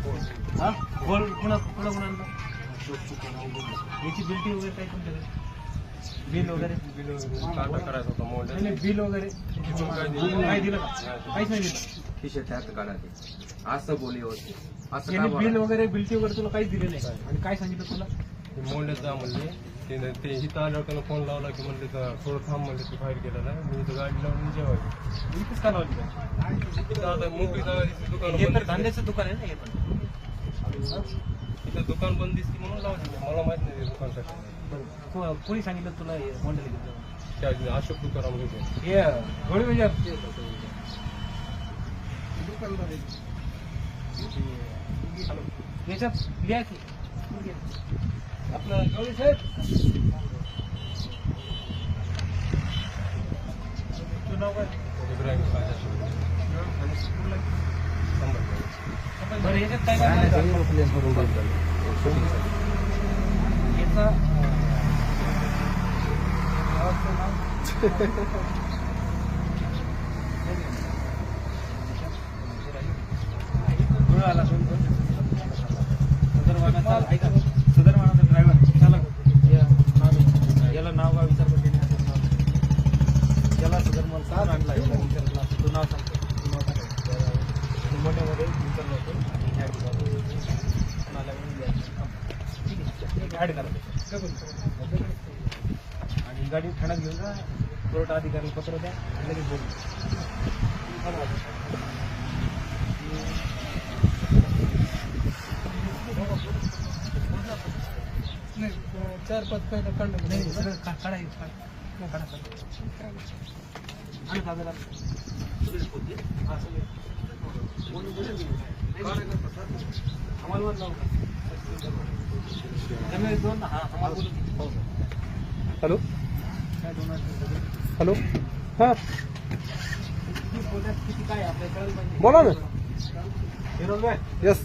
हा? बोल याची बिल्टी वगैरे काय तुमच्याकडे? बिल वगैरे? करायचा होता मोंड नाही, नाही, बिल वगैरे. तिथून काय दिलं? काय दिलं का काहीच नाही दिलं. खिशे त्यात काढा ते. असं बोली होती. असं यांनी का बिल? बोला? वगैरे बिल्टी वगैरे तुला काहीच दिले नाही. आणि काय सांगितलं तुला? मोंड्यात जा म्हणले. ते ते इथं आल्यावर त्यानं फोन लावला की म्हणले तर थोडं थांब म्हणले तू बाहेर गेला ना मी इथं गाडी लावून मी जेवायला इथेच का लावली? इथं आता मोकळी जागा दिसते दुकान हे बंद तर दुकान आहे ना हे पण. इथं दुकान बंद दिसते म्हणून लावली मला माहीत नाही ते दुकान काय बरं. को- कोणी सांगितलं तुला हे मोंडल घेतलं त्या अशोक दुकान होते हे गोळी म्हणजे आपले- हॅलो. याच्यात लिहा की आपलं गवळी साहेब तुझं नाव काय इब्राहिम चालक या नाव याला नाव विचार याला सदरमल का? आणला याला विचारला तो नाव मोठ्यामध्ये विचारलं होतं आणि ह्या ठिकाणी एक ॲड करा आणि गाडी ठाण्यात घेऊन जा. कोर्ट अधिकारी पत्र द्या. लगेच बोलू. चार पाच पहिलं काढलं. नाही सगळं का- काढा काढा. आणि कागद आण. हा, हॅलो? हॅलो? हां. बोला ना. येस